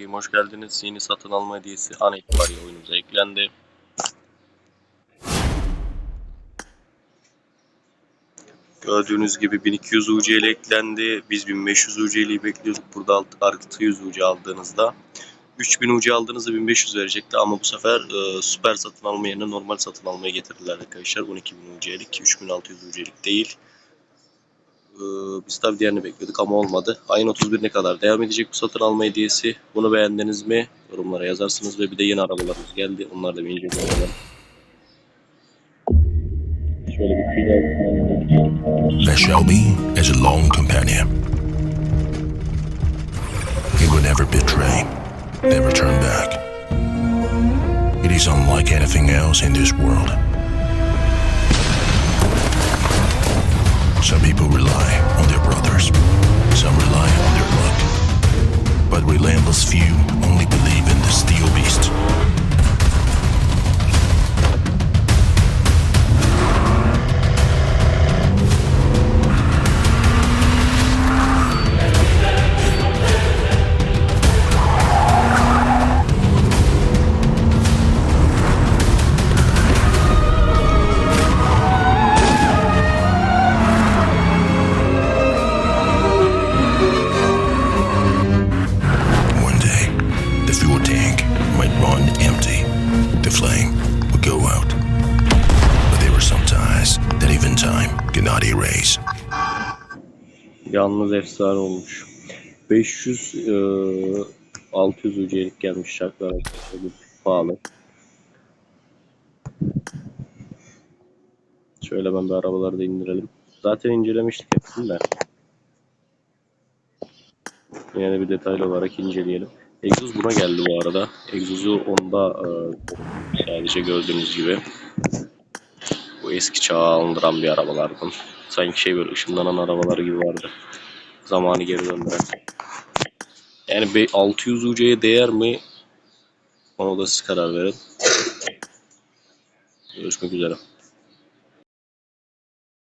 Game hoş geldiniz. Yeni satın alma hediyesi an itibariyle oyunumuza eklendi. Gördüğünüz gibi 1200 UC ile eklendi. Biz 1500 UC ile bekliyorduk. Burada alt- artı 100 UC aldığınızda 3000 UC aldığınızda 1500 verecekti ama bu sefer e, süper satın alma yerine normal satın almaya getirdiler arkadaşlar. 12000 UC'lik 3600 UC'lik değil. Ee, biz tabii diğerini bekliyorduk ama olmadı. Ayın 31'ne kadar devam edecek bu satın alma hediyesi. Bunu beğendiniz mi? Yorumlara yazarsınız ve bir de yeni arabalarımız geldi. Onları da bir inceleyelim. Şöyle bir final. The Shelby is a lone companion. He would never betray, never turn back. It is unlike anything else in this world. Some people rely on their brothers, some rely on their luck. But relentless few cannot erase. Yalnız efsane olmuş. 500 e, 600 UC'lik gelmiş şartlar pahalı. Şöyle ben bir arabaları da indirelim. Zaten incelemiştik hepsini de. Yine bir detaylı olarak inceleyelim. Egzoz buna geldi bu arada. Egzozu onda e, sadece gördüğünüz gibi. Eski çağı andıran bir arabalardan. Sanki şey böyle ışınlanan arabaları gibi vardı. Zamanı geri döndüren. Yani be- 600 UC'ye değer mi? Ona da siz karar verin. Görüşmek üzere.